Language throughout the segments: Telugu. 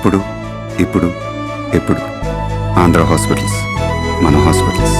అప్పుడు ఇప్పుడు ఎప్పుడు? ఆంధ్ర హాస్పిటల్స్ మన హాస్పిటల్స్.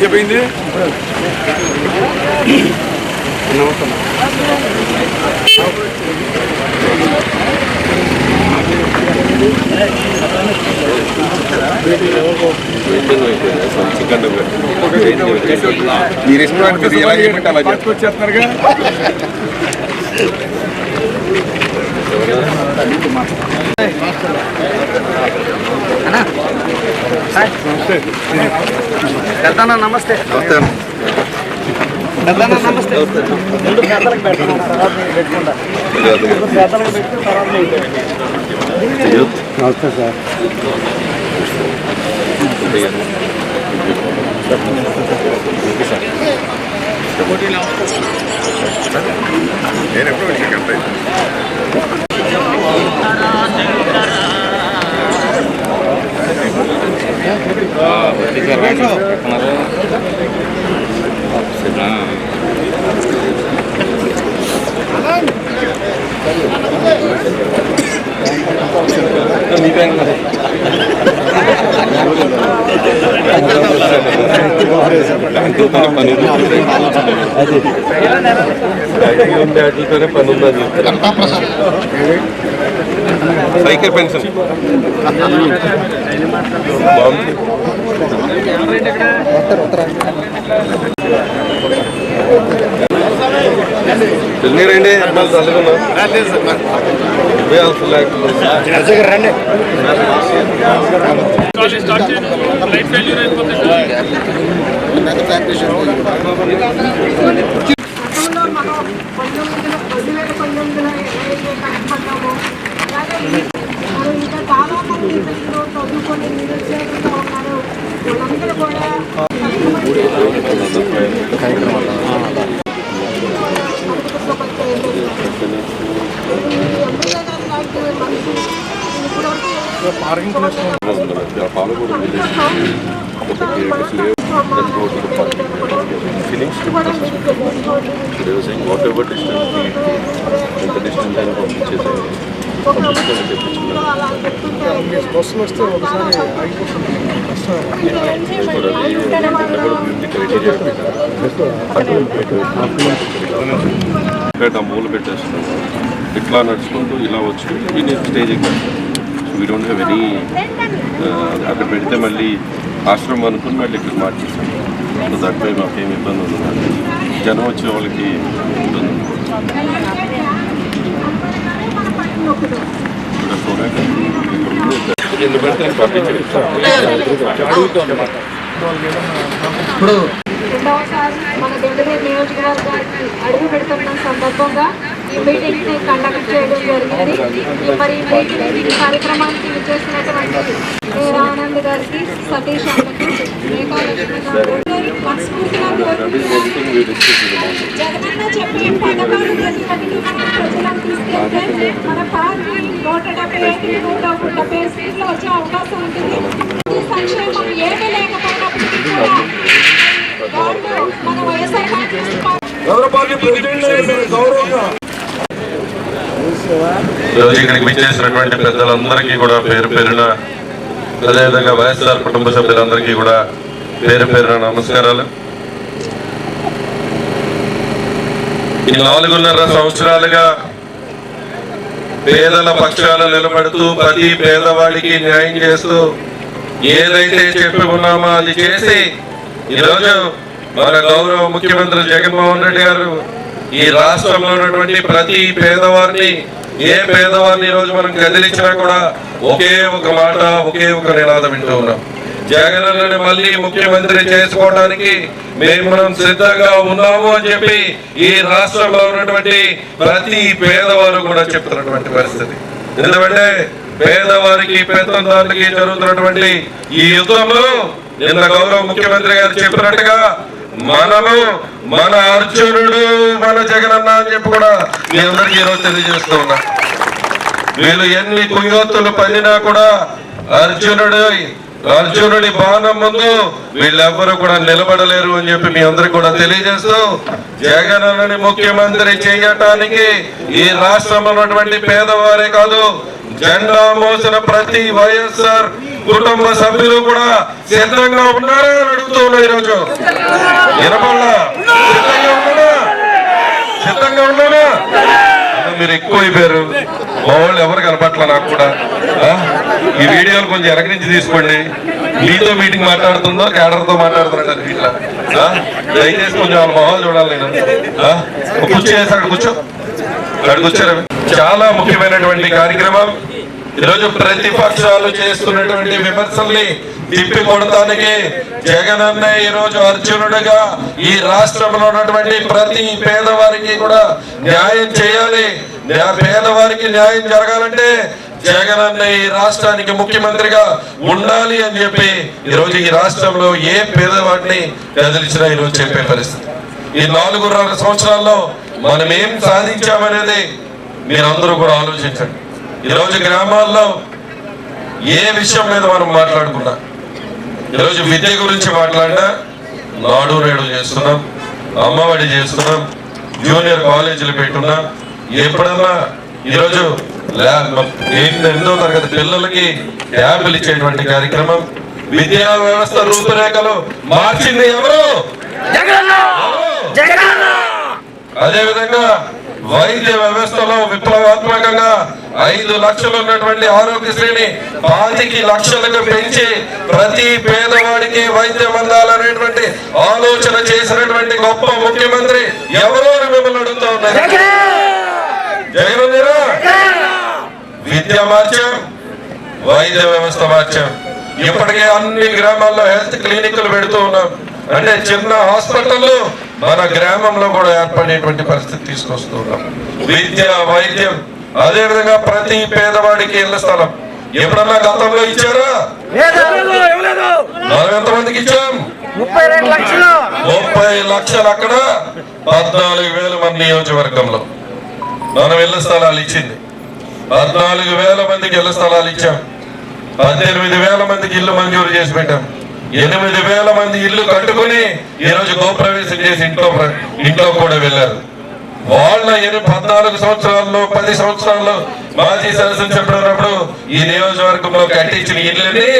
చెప్పింది మీరు ఇష్టం మీరు ఎలా చేయమంటే అలా చేస్తాం. పెద్దన్న నమస్తే. నమస్తే. పెద్దన్న నమస్తే. ముందు పెద్దలకు పెట్టుకున్నాం తర్వాత పెట్టుకుంటా. పెద్దలకు పెట్టి తర్వాత మీకు నమస్తే సార్. నేను ఎప్పుడో వచ్చాను కదా. సైకిల్ పెన్షన్ బాగుంది తెలియ రండి రండి గతంలో మనం పంతొమ్మిది వందల అలాగే మనం ఇంకా చాలా మంది పిల్లలు చదువుకొని నిరుద్యోగంగా ఉన్నారు. వాళ్ళందరూ కూడా కష్టపడి ప్రభుత్వ ఎమ్మెల్యే గారు లాంటి మనిషి ఇప్పటివరకు కూడా మీరు తెలుసుకోండి వాట్ ఎవర్ డిస్టెన్స్ ఎంత డిస్టెన్స్ అయినా పంపించేసాను ఒక బస్సులు వస్తే ఒకసారి ఆగిపోతుంది ఇక్కడ మూలు పెట్టేస్తున్నాం. ఇట్లా నడుచుకుంటూ ఇలా వచ్చి ఈ స్టేజ్ ఎక్కాం వీ డోంట్ హ్యావ్ ఎనీ అక్కడ పెడితే మళ్ళీ ఆశ్రమం అనుకుని మళ్ళీ ఇక్కడ మార్చేస్తాం. సో దట్ వే మాకేం ఇబ్బంది ఉంది జనం వచ్చే వాళ్ళకి ఇబ్బంది ఉంది. ఇప్పుడు పడితే రెండవసారి మన నియోజకవర్గానికి అడుగు పెడుతున్న సందర్భంగా ఈ మీటింగ్ కండక్ట్ చేయడం జరిగింది. మరి ఈ మీటింగ్ ఈ కార్యక్రమానికి విచ్చేసినటువంటి ఆనంద్ గారికి సతీష్ జగనన్న చెప్పిన పథకాలు ప్రతి ప్రజలకు తీసుకెళ్తే మన పార్టీ నూట డెబ్బై ఐదు నూట డెబ్బై సీట్లు వచ్చే అవకాశం ఉంటుంది సంక్షేమం ఏమీ లేకపోయినప్పటికీ మన వైఎస్ఆర్ కాంగ్రెస్ గౌరవంగా ఈరోజు ఇక్కడికి విచ్చేసినటువంటి పెద్దలందరికీ కూడా పేరు పేరున అదేవిధంగా వైఎస్ఆర్ కుటుంబ సభ్యులందరికీ కూడా పేరు పేరున నమస్కారాలు. ఈ నాలుగున్నర సంవత్సరాలుగా పేదల పక్షాలు నిలబడుతూ ప్రతి పేదవాడికి న్యాయం చేస్తూ ఏదైతే చెప్పి ఉన్నామో అది చేసి ఈరోజు మన గౌరవ ముఖ్యమంత్రి జగన్మోహన్ రెడ్డి గారు ఈ రాష్ట్రంలో ఉన్నటువంటి ప్రతి పేదవారిని ఏ పేదవారిని ఈ రోజు మనం కదిలించినా కూడా ఒకే ఒక మాట ఒకే ఒక నినాదం వింటూ ఉన్నాం. జగన్ మళ్ళీ ముఖ్యమంత్రి చేసుకోవడానికి మేము మనం సిద్ధంగా ఉన్నాము అని చెప్పి ఈ రాష్ట్రంలో ఉన్నటువంటి ప్రతి పేదవారు కూడా చెప్తున్నటువంటి పరిస్థితి. ఎందుకంటే పేదవారికి పెత్తందారులకి జరుగుతున్నటువంటి ఈ యుద్ధంలో నిన్న గౌరవ ముఖ్యమంత్రి గారు చెప్పినట్టుగా మనము మన అర్జునుడు మన జగనన్న అని చెప్పి కూడా మీ అందరికీ ఈరోజు తెలియజేస్తూ ఉన్నా. వీళ్ళు ఎన్ని కుయోత్తులు పడినా కూడా అర్జునుడు అర్జునుడి బాణం ముందు వీళ్ళెవ్వరూ కూడా నిలబడలేరు అని చెప్పి మీ అందరికి కూడా తెలియజేస్తూ జగనన్నని ముఖ్యమంత్రి చేయటానికి ఈ రాష్ట్రంలో ఉన్నటువంటి పేదవారే కాదు జెండా మోసిన ప్రతి వైఎస్ఆర్ కుటుంబ సభ్యులు కూడా సిద్ధంగా ఉన్నారా అని అడుగుతున్నా ఈరోజు. వినపడలా? సిద్ధంగా ఉన్నారా? సిద్ధంగా ఉన్నారా? మీరు ఎక్కువ అయిపోయారు. మా వాళ్ళు ఎవరు కనపట్ల నాకు కూడా? ఈ వీడియోలు కొంచెం వెనక నుంచి తీసుకోండి. మీతో మీటింగ్ మాట్లాడుతుందో క్యాడర్తో మాట్లాడుతున్నాడు ఇట్లా. దయచేసి కొంచెం వాళ్ళ మొహాలు చూడాలి నేను. ఆ? ఒక కూర్చో. అక్కడ కూర్చోరు చాలా ముఖ్యమైనటువంటి కార్యక్రమం. ఈరోజు ప్రతిపక్షాలు చేస్తున్నటువంటి విమర్శల్ని తిప్పి కొడటానికి జగన్ ఈ రోజు అర్జునుడిగా ఈ రాష్ట్రంలో ఉన్నటువంటి ప్రతి పేదవారికి కూడా న్యాయం చేయాలి. పేదవారికి న్యాయం జరగాలంటే జగనన్న ఈ రాష్ట్రానికి ముఖ్యమంత్రిగా ఉండాలి అని చెప్పి ఈ రోజు ఈ రాష్ట్రంలో ఏ పేదవాడిని కదిలించినా ఈ రోజు చెప్పే పరిస్థితి. ఈ నాలుగున్నర సంవత్సరాల్లో మనం ఏం సాధించామనేది మీరందరూ కూడా ఆలోచించండి. ఈరోజు గ్రామాల్లో ఏ విషయం మీద మనం మాట్లాడుకున్నా? ఈరోజు విద్య గురించి మాట్లాడినా నాడు నేడు చేస్తున్నాం అమ్మఒడి చేస్తున్నాం జూనియర్ కాలేజీలు పెట్టున్నాం. ఎప్పుడన్నా ఈరోజు ఎనిమిది- ఎనిమిదో తరగతి పిల్లలకి ట్యాబ్లు ఇచ్చేటువంటి కార్యక్రమం? విద్యా వ్యవస్థ రూపురేఖలు మార్చింది ఎవరు? అదే విధంగా వైద్య వ్యవస్థలో విప్లవాత్మకంగా ఐదు లక్షలు ఉన్నటువంటి ఆరోగ్యశ్రీని పాతికి లక్షలకు పెంచి ప్రతి పేదవాడికి వైద్యం అందాలనేటువంటి ఆలోచన చేసినటువంటి గొప్ప ముఖ్యమంత్రి ఎవరో మిమ్మల్ని అడుగుతా ఉన్నారు? జగన్ విద్య మార్చాం వైద్య వ్యవస్థ మార్చాం. ఇప్పటికే అన్ని గ్రామాల్లో హెల్త్ క్లినిక్లు పెడుతూ ఉన్నాం. అంటే చిన్న హాస్పిటల్లో మన గ్రామంలో కూడా ఏర్పడేటువంటి పరిస్థితి తీసుకొస్తూ ఉన్నాం. విద్య వైద్యం అదే విధంగా ప్రతి పేదవాడికి ఇళ్ళ స్థలం. ఎప్పుడన్నా గతంలో ఇచ్చారా? మనం ఎంతమందికి ఇచ్చాం? ముప్పై రెండు లక్షలు. ముప్పై లక్షలు అక్కడ. పద్నాలుగు వేల మంది నియోజకవర్గంలో. మనం ఇళ్ళ స్థలాలు ఇచ్చింది. పద్నాలుగు వేల మందికి ఇళ్ళ స్థలాలు ఇచ్చాం. పద్దెనిమిది వేల మందికి ఇల్లు మంజూరు చేసి పెట్టాం. ఎనిమిది వేల మంది ఇల్లు కట్టుకుని ఈ రోజు గోప్రవేశం చేసి ఇంట్లో ఇంట్లో కూడా వెళ్ళారు. వాళ్ళ ఇరవై పద్నాలుగు సంవత్సరాల్లో పది సంవత్సరాల్లో మాజీ శాసన చెప్పినప్పుడు ఈ నియోజకవర్గంలో కట్టించిన ఇల్లుని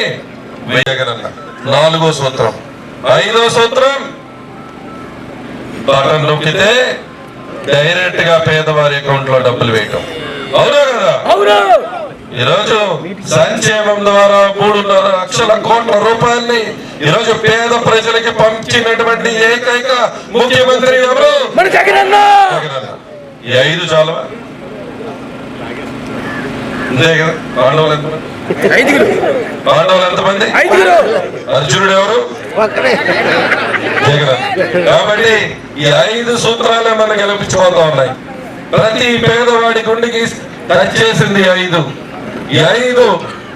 వేయగలన్న. నాలుగో సూత్రం. ఐదో సూత్రం బటన్ నొక్కితే డైరెక్ట్గా పేదవారి అకౌంట్లో డబ్బులు వేయటం. అవునా కదా? ఈరోజు సంక్షేమం ద్వారా మూడున్నర లక్షల కోట్ల రూపాయల్ని ఈరోజు పేద ప్రజలకి పంచినటువంటి ఏకైక ముఖ్యమంత్రి ఎవరు. ఈ ఐదు చాలా అంతే కదా? పాండవులు ఎంతమంది పాండవులు ఎంతమంది అర్జునుడు ఎవరు? కాబట్టి ఈ ఐదు సూత్రాలే మనం గెలిపించుకోతా ఉన్నాయి. ప్రతి పేదవాడి గుండెకి టచ్ చేసింది ఐదు. ఈ ఐదు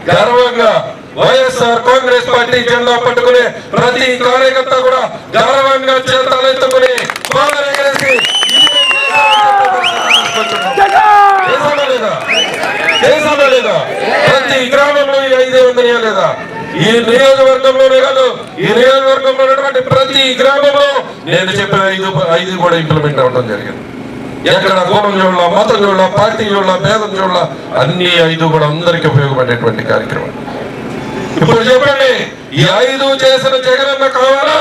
గర్వంగా వైఎస్ఆర్ కాంగ్రెస్ పార్టీ జెండా పట్టుకునే ప్రతి కార్యకర్త కూడా గర్వంగా చేతలెత్తుకుని చేశామా లేదా? ప్రతి గ్రామంలో ఈ ఐదే ఉన్నాయా లేదా ఈ నియోజకవర్గంలోనే కాదు ఈ నియోజకవర్గంలో ఉన్నటువంటి ప్రతి గ్రామంలో నేను చెప్పిన ఐదు ఐదు కూడా ఇంప్లిమెంట్ అవ్వడం జరిగింది ఎక్కడ కులం చూడాల మతం చూడాల పార్టీ చూడాల భేదం చూడాల అన్ని ఐదు కూడా అందరికీ ఉపయోగపడేటువంటి కార్యక్రమం. ఇప్పుడు చెప్పండి ఈ ఐదు చేసిన జగనన్న కావాలా?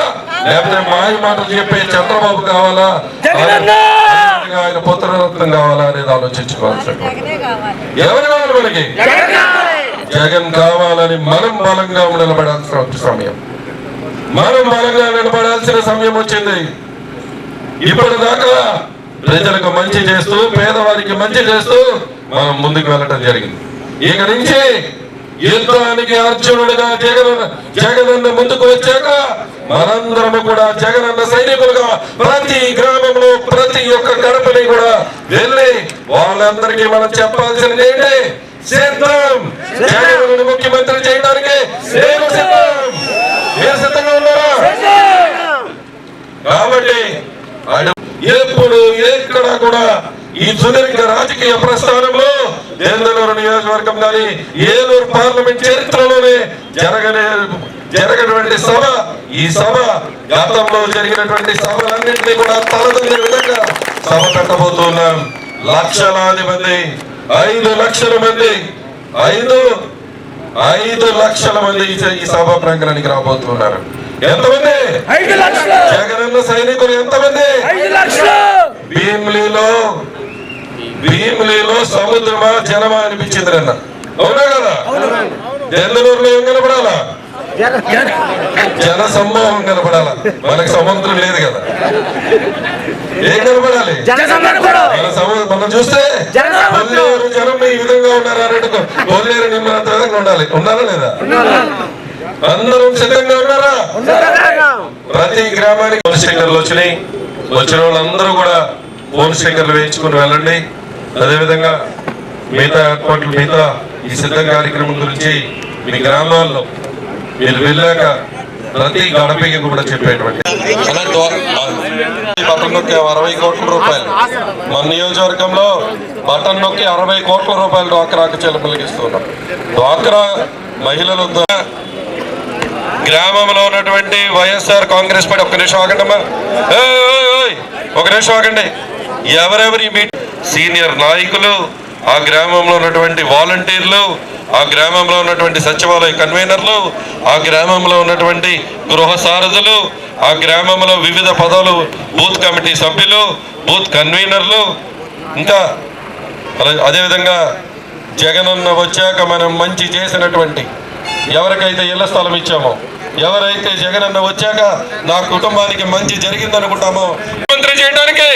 లేకపోతే మాయ మాటలు చెప్పే చంద్రబాబు కావాలా? ఆయన- పుత్రరత్నం కావాలా అనేది ఆలోచించుకోవాల్సినటువంటి జగనే కావాలి. ఎవరు కావాలి మనకి? జగన్ కావాలని మనం బలంగా నిలబడాల్సిన సమయం. మనం బలంగా నిలబడాల్సిన సమయం వచ్చింది. ఇప్పటిదాకా ప్రజలకు మంచి చేస్తూ పేదవారికి మంచి చేస్తూ మనం ముందుకు వెళ్ళటం జరిగింది. ఇక నుంచి యుద్ధానికి అర్జునుడిగా జగన్ జగనన్న ముందుకు వచ్చాక మనందరము కూడా జగనన్న సైనికులుగా ప్రతి గ్రామంలో ప్రతి ఒక్క గడపని కూడా వెళ్ళి వాళ్ళందరికీ మనం చెప్పాల్సింది ఏంటి? సిద్ధం! జగన్ ముఖ్యమంత్రి చేయడానికి నేను సిద్ధం! మీరు సిద్ధంగా ఉన్నారా? కాబట్టి ఎప్పుడు ఎక్కడ కూడా ఈ సుదీర్ఘ రాజకీయ ప్రస్థానంలో దేందలూరు నియోజకవర్గం కానీ ఏలూరు పార్లమెంట్ చరిత్రలోనే జరగనే జరగనటువంటి సభ ఈ సభ గతంలో జరిగినటువంటి సభలన్నింటినీ కూడా తలదొంగే విధంగా సభ పెట్టబోతున్నాం. లక్షలాది మంది ఐదు లక్షల మంది ఐదు ఐదు లక్షల మంది ఈ- ఈ సభా ప్రాంగణానికి రాబోతున్నారు. ఎంతమంది? జగనన్న సైనికులు ఎంతమంది? భీమిలిలో భీమిలిలో సముద్రమా జనమా అనిపించింది అన్న అవునా కదా? దెందలూరులో ఏం కనపడాలా? జన సమూహం కనపడాలా? మనకి సముద్రం లేదు కదా. ఏం కనపడాలి? మన చూస్తే కొల్లేరు జనం ఈ విధంగా ఉన్నారు అన్నట్టు కొల్లేరు నిమ్మనంత విధంగా ఉండాలి. ఉన్నారా లేదా? అందరం సిద్ధంగా ఉన్నారా? ప్రతి గ్రామానికి ఫోన్ స్టిక్కర్లు వచ్చినాయి. వచ్చిన వాళ్ళందరూ కూడా ఫోన్ స్టిక్కర్లు వేయించుకుని వెళ్ళండి. అదేవిధంగా మిగతా ఏర్పాట్లు మిగతా ఈ సిద్ధ కార్యక్రమం గురించి మీ గ్రామాల్లో మీరు వెళ్ళాక ప్రతి గడపకి కూడా చెప్పేటువంటి బటన్ నొక్కి అరవై కోట్ల రూపాయలు. మన నియోజకవర్గంలో బటన్ నొక్కి అరవై కోట్ల రూపాయలు డ్వాక్రాకు చెల్లింపులకు ఇస్తున్నాం. డ్వాక్రా మహిళల ద్వారా గ్రామంలో ఉన్నటువంటి వైఎస్ఆర్ కాంగ్రెస్ పార్టీ. ఒక్క నిమిషం ఆగండమ్మా ఒక నిమిషం ఆగండి. ఎవరెవరి మీ సీనియర్ నాయకులు ఆ గ్రామంలో ఉన్నటువంటి వాలంటీర్లు ఆ గ్రామంలో ఉన్నటువంటి సచివాలయ కన్వీనర్లు ఆ గ్రామంలో ఉన్నటువంటి గృహ సారథులు ఆ గ్రామంలో వివిధ పదాలు బూత్ కమిటీ సభ్యులు బూత్ కన్వీనర్లు. ఇంకా అదేవిధంగా జగనన్న వచ్చాక మనం మంచి చేసినటువంటి ఎవరికైతే ఇళ్ళ స్థలం ఇచ్చామో ఎవరైతే జగనన్న వచ్చాక నా కుటుంబానికి మంచి జరిగింది అనుకుంటామో ముఖ్యమంత్రి చేయడానికి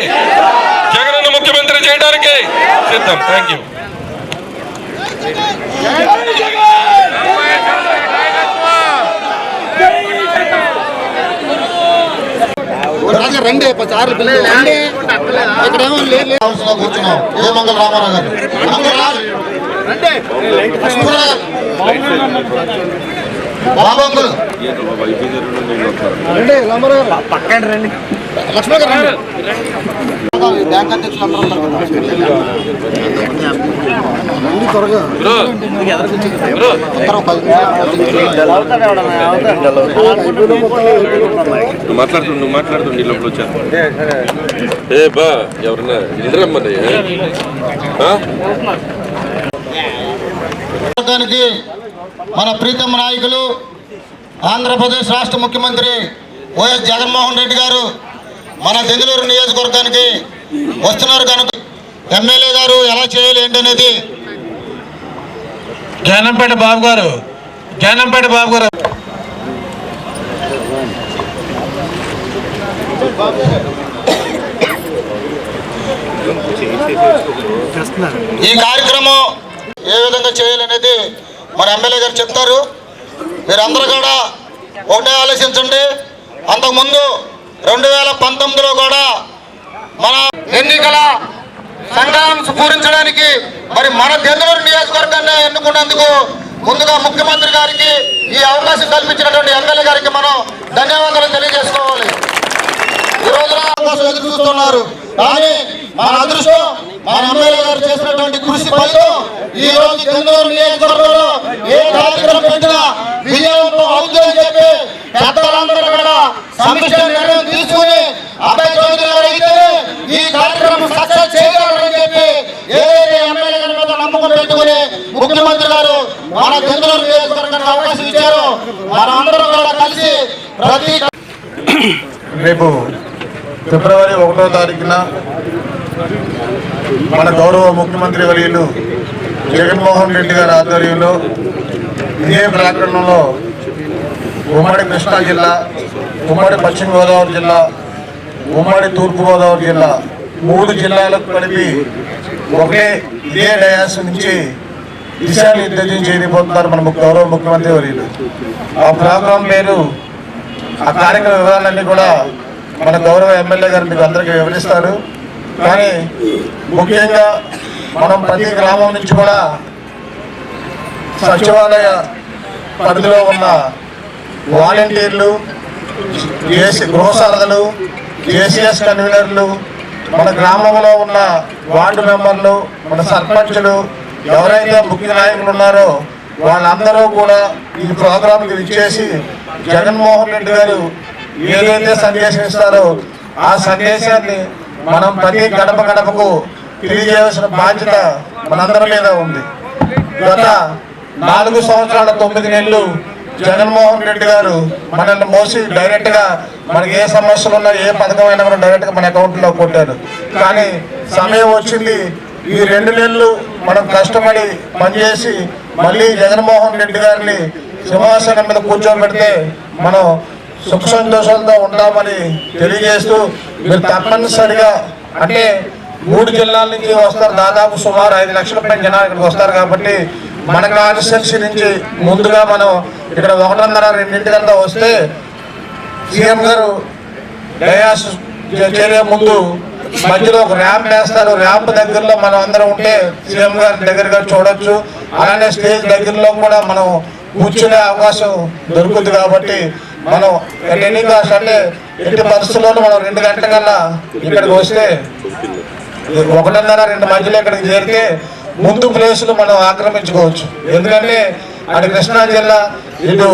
జగనన్న ముఖ్యమంత్రి చేయడానికి సిద్ధం. థ్యాంక్ యూ రాజా రండి సార్లు పిల్లలు. రండి. ఇక్కడ ఏమో లేదు హౌస్లో కూర్చున్నాం. ఏ మంగళ రామారావు గారు? రండి. రామారావు గారు పక్కన రండి. లక్ష్మణ్ గారు రండి ఈ బ్యాంక్ అధ్యక్షులు అందరూ ఉన్నారు కదా. రండి త్వరగా. అందరూ పది నిమిషాలు. నువ్వు మాట్లాడుతుండు నువ్వు మాట్లాడుతుండు లోపల వచ్చాను. ఏ బా ఎవరన్నా వర్గానికి మన ప్రీతమ నాయకులు ఆంధ్రప్రదేశ్ రాష్ట్ర ముఖ్యమంత్రి వైఎస్ జగన్మోహన్ రెడ్డి గారు మన దెందులూరు నియోజకవర్గానికి వస్తున్నారు కనుక ఎమ్మెల్యే గారు ఎలా చేయాలి ఏంటనేది జ్ఞానంపేట బాబు గారు జ్ఞానంపేట బాబు గారు. ఈ కార్యక్రమం ఏ విధంగా చేయాలనేది మరి ఎమ్మెల్యే గారు చెప్తారు. మీరందరూ కూడా ఒకటే ఆలోచించండి. అంతకుముందు రెండు వేల పంతొమ్మిదిలో కూడా మన ఎన్నికల సంగ్రామం పూరించడానికి మరి మన దెందులూరు నియోజకవర్గాన్ని ఎన్నుకున్నందుకు ముందుగా ముఖ్యమంత్రి గారికి ఈ అవకాశం కల్పించినటువంటి ఎమ్మెల్యే గారికి మనం ధన్యవాదాలు తెలియజేసుకోవాలి. ఈ రోజున కోసం ఎదురు చూస్తున్నారు. కానీ మన అదృష్టం మన ఎమ్మెల్యే గారు చేసినటువంటి కృషి ఫలితం ఈ రోజు చంద్రబాబు నియోజకవర్గంలో ఏ కార్యక్రమం పెట్టినా విజయంతో అవుతుందని చెప్పి పెద్దలందరూ కూడా సమిష్టి నిర్ణయం తీసుకుని అబ్బాయి చౌదరి గారు అయితే ఈ కార్యక్రమం సక్సెస్ చేయగలరని చెప్పి ఏదైతే ఎమ్మెల్యే గారి మీద నమ్మకం పెట్టుకుని ముఖ్యమంత్రి గారు మన చంద్రబాబు నియోజకవర్గానికి అవకాశం ఇచ్చారు మనం కూడా కలిసి ప్రతి రేపు ఫిబ్రవరి ఒకటో తారీఖున మన గౌరవ ముఖ్యమంత్రి వర్యులు జగన్మోహన్ రెడ్డి గారి ఆధ్వర్యంలో ఇదే ప్రాంగణంలో ఉమ్మడి కృష్ణా జిల్లా ఉమ్మడి పశ్చిమ గోదావరి జిల్లా ఉమ్మడి తూర్పుగోదావరి జిల్లా మూడు జిల్లాలకు కలిపి ఒకే ఇదే డయాస్ నుంచి దిశానిర్దేశం చేయబోతున్నారు మన గౌరవ ముఖ్యమంత్రి వర్యులు. ఆ ప్రోగ్రాం పేరు ఆ కార్యక్రమ వివరాలన్నీ కూడా మన గౌరవ ఎమ్మెల్యే గారు మీకు అందరికీ వివరిస్తారు కానీ ముఖ్యంగా మనం ప్రతి గ్రామం నుంచి కూడా సచివాలయ పరిధిలో ఉన్న వాలంటీర్లు జేసీ గృహసారథులు జేసీఎస్ కన్వీనర్లు మన గ్రామంలో ఉన్న వార్డు మెంబర్లు మన సర్పంచులు ఎవరైతే ముఖ్య నాయకులు ఉన్నారో వాళ్ళందరూ కూడా ఈ ప్రోగ్రాంకి విచ్చేసి జగన్మోహన్ రెడ్డి గారు ఏదైతే సందేశం ఇస్తారో ఆ సందేశాన్ని మనం ప్రతి గడప గడపకు తెలియజేయాల్సిన బాధ్యత మనందరి మీద ఉంది. గత నాలుగు సంవత్సరాల తొమ్మిది నెలలు జగన్మోహన్ రెడ్డి గారు మనల్ని మోసి డైరెక్ట్గా మనకి ఏ సమస్యలు ఉన్నా ఏ పథకం అయినా కూడా డైరెక్ట్గా మన అకౌంట్లో కొట్టారు. కానీ సమయం వచ్చింది. ఈ రెండు నెలలు మనం కష్టపడి పనిచేసి మళ్ళీ జగన్మోహన్ రెడ్డి గారిని సింహాసనం మీద కూర్చోబెడితే మనం సుఖ సంతోషాలతో ఉంటామని తెలియజేస్తూ మీరు తప్పనిసరిగా అంటే మూడు జిల్లాల నుంచి వస్తారు దాదాపు సుమారు ఐదు లక్షల పైన జనాలు ఇక్కడికి వస్తారు కాబట్టి మన కాన్స్టిట్యున్సీ నుంచి ముందుగా మనం ఇక్కడ ఒకటిన్నర రెండింటికంతా వస్తే సీఎం గారు డయాస్ చేరే ముందు మధ్యలో ఒక ర్యాంప్ వేస్తారు. ర్యాంప్ దగ్గరలో మనం అందరం ఉంటే సీఎం గారి దగ్గరగా చూడొచ్చు. అలానే స్టేజ్ దగ్గరలో కూడా మనం కూర్చునే అవకాశం దొరుకుతుంది కాబట్టి మనం ఎన్ని కాస్ట్ అంటే ఎట్టి పరిస్థితుల్లోనూ మనం రెండు గంటల కల్లా ఇక్కడికి వస్తే ఒకటిన్నర రెండు మధ్యలో ఇక్కడికి చేరితే ముందు ప్లేసులు మనం ఆక్రమించుకోవచ్చు. ఎందుకంటే అటు కృష్ణా జిల్లా ఇటు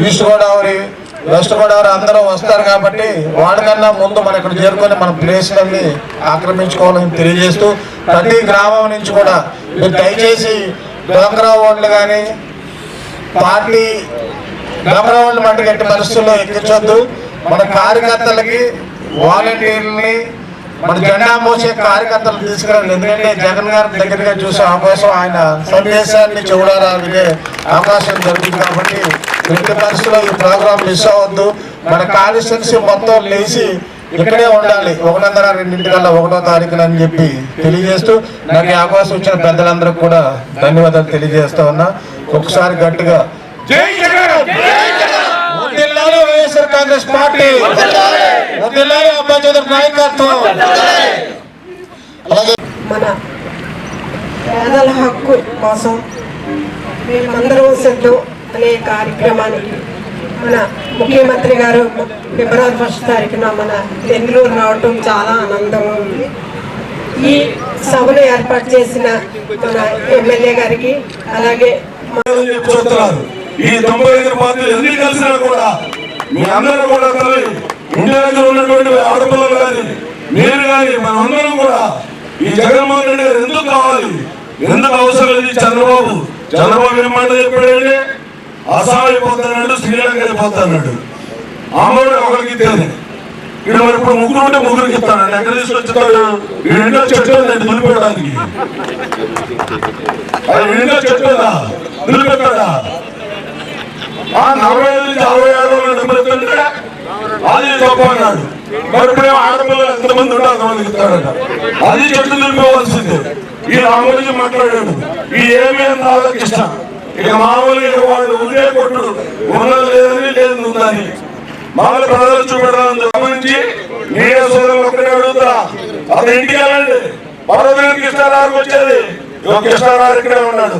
ఈస్ట్ గోదావరి వెస్ట్ గోదావరి అందరూ వస్తారు కాబట్టి వాళ్ళకన్నా ముందు మనం ఇక్కడ చేరుకొని మన ప్లేస్లన్నీ ఆక్రమించుకోవాలని తెలియజేస్తూ ప్రతి గ్రామం నుంచి కూడా మీరు దయచేసి డోంగ్రా ఓట్లు కానీ పార్టీ డోక్రా ఓట్లు మట్టుకు ఎట్టి పరిస్థితుల్లో ఎక్కించొద్దు. మన కార్యకర్తలకి వాలంటీర్లని మన జెండా మోసే కార్యకర్తలు తీసుకురండి. ఎందుకంటే జగన్ గారి దగ్గరగా చూసే అవకాశం ఆయన సందేశాన్ని చూడాలనే అవకాశం దొరికింది కాబట్టి ఎట్టి పరిస్థితుల్లో ఈ ప్రోగ్రాం మిస్ అవ్వద్దు. మన కాన్స్టిట్యున్సీ మొత్తం లేచి ఇక్కడే ఉండాలి. ఒకటొందర రెండింటికల్లా ఒకటో తారీఖున అని చెప్పి తెలియజేస్తూ నాకు ఈ అవకాశం వచ్చిన పెద్దలందరికీ కూడా ధన్యవాదాలు తెలియజేస్తా ఉన్నా. ఒకసారి గట్టిగా వదిలాలి వైఎస్ఆర్ కాంగ్రెస్ పార్టీ. అబ్బాయి నాయకత్వం. అలాగే మన పేదల హక్కు కోసం మేమందరం సిద్ధం అనే కార్యక్రమానికి మన ముఖ్యమంత్రి గారు ఫిబ్రవరి ఫస్ట్ తారీఖున మన బెంగళూరు రావటం చాలా ఆనందంగా ఉంది. ఈ సభను ఏర్పాటు చేసిన మన ఎమ్మెల్యే గారికి అలాగే ఈ తొంభై ఐదు పార్టీలు ఎన్ని కలిసినా కూడా మీ అందరూ కూడా తల్లి ఇంటి దగ్గర ఉన్నటువంటి ఆడపిల్లలు కానీ మీరు కానీ మనందరం కూడా ఈ జగన్మోహన్ రెడ్డి గారు ఎందుకు కావాలి? ఎందుకు అవసరం లేదు చంద్రబాబు? చంద్రబాబు ఏం మాట చెప్పాడంటే అస్సాం అయిపోతాడు శ్రీలంక అయిపోతాడు ఆమె ఒకరికి తెలియదు. వీడు మరి ఇప్పుడు ముగ్గురు ఉంటే ముగ్గురికి ఇస్తాడు ఎక్కడ తీసుకొచ్చుతాడు వీడి చెట్టు దులిపెట్టడానికి. అది చెట్టు దులిపెట్టాడా? ఆ నలభై ఐదు నుంచి అరవై ఆరు రోజులు నిలబెడుతుంటే అది తప్పు అన్నాడు మరి ఇప్పుడు ఆడపిల్లలు ఎంతమంది ఉంటే అంతమందికి ఇస్తాడట అది చెట్టు నిలిపోవాల్సిందే ఈ రామోజీ మాట్లాడాడు ఈ ఏమీ వాళ్ళకి ఇష్టం. ఇక మామూలుగా వాళ్ళు ఉండే కొట్టు. ఉన్నది లేదని లేదు ఉందని మామూలు ప్రజలు చూపెడదాం గమనించి మీడియా సోదరులు ఒకటే అడుగుతా. అతని ఇంటికి వెళ్ళండి. మరో దగ్గర కృష్ణారావుకి వచ్చేది. ఇక కృష్ణారావు ఇక్కడే ఉన్నాడు.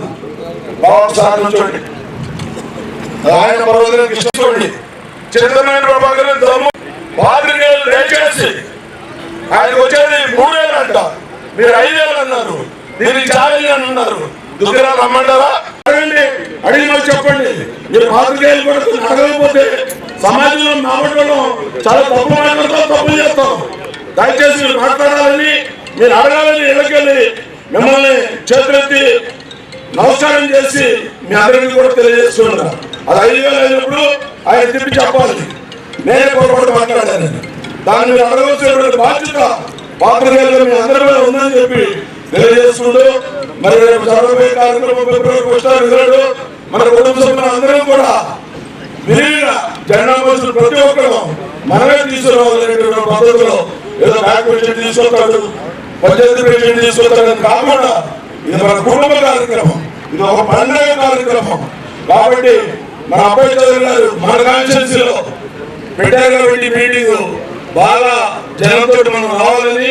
బాబు సార్ నుంచోండి. ఆయన పర్వదినం ఇష్టపడి చిత్తమైన ప్రభాకర్ దమ్ము పాత్రికేయులు దయచేసి ఆయనకు వచ్చేది మూడేళ్ళు అంట. మీరు ఐదేళ్ళు అన్నారు. దీనికి ఛాలెంజ్ అని అన్నారు. దుగ్గరా రమ్మంటారా? అడగండి. అడిగి చెప్పండి. మీరు పాత్రికేయులు కూడా అడగకపోతే సమాజంలో మాట్లాడడం చాలా తప్పు మాట్లాడతాం తప్పు చేస్తాం. దయచేసి మీరు మాట్లాడాలని మీరు అడగాలని ఎలాగెళ్ళి మిమ్మల్ని చేతులెత్తి నమస్కారం చేసి మీ అందరికీ కూడా తెలియజేస్తున్నా అది ఐదు వేలు అయినప్పుడు ఆయన తిప్పి చెప్పాలి. నేనే పొరపాటు మాట్లాడాను. దాన్ని మీరు అడగవలసినటువంటి బాధ్యత పాత్రగా మీ అందరి మీద ఉందని చెప్పి తెలియజేస్తుంటూ మరి రేపు జరగబోయే కార్యక్రమం ఫిబ్రవరి ఫస్ట్ మన కుటుంబ సభ్యులు అందరం కూడా విరిగిన జెండా మనుషులు ప్రతి ఒక్కరు మనమే తీసుకురావాలనేటువంటి పద్ధతిలో ఏదో బ్యాంక్ పేషెంట్ తీసుకొస్తాడు పంచాయతీ పేషెంట్ తీసుకొస్తాడు కాకుండా ఇది మన కుటుంబ కార్యక్రమం. ఇది ఒక పండుగ కార్యక్రమం. కాబట్టి మన అబ్బాయి చౌదరి గారు మన కాన్స్టిట్యూన్సీలో పెట్టారు కాబట్టి మీటింగ్. బాగా జనంతో మనం రావాలని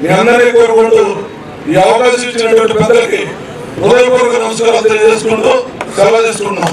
మీ అందరినీ కోరుకుంటూ ఈ అవకాశం ఇచ్చినటువంటి పెద్దలకి హృదయపూర్వక నమస్కారాలు తెలియజేసుకుంటూ సెలవు తీసుకుంటున్నాం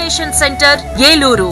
station center Eluru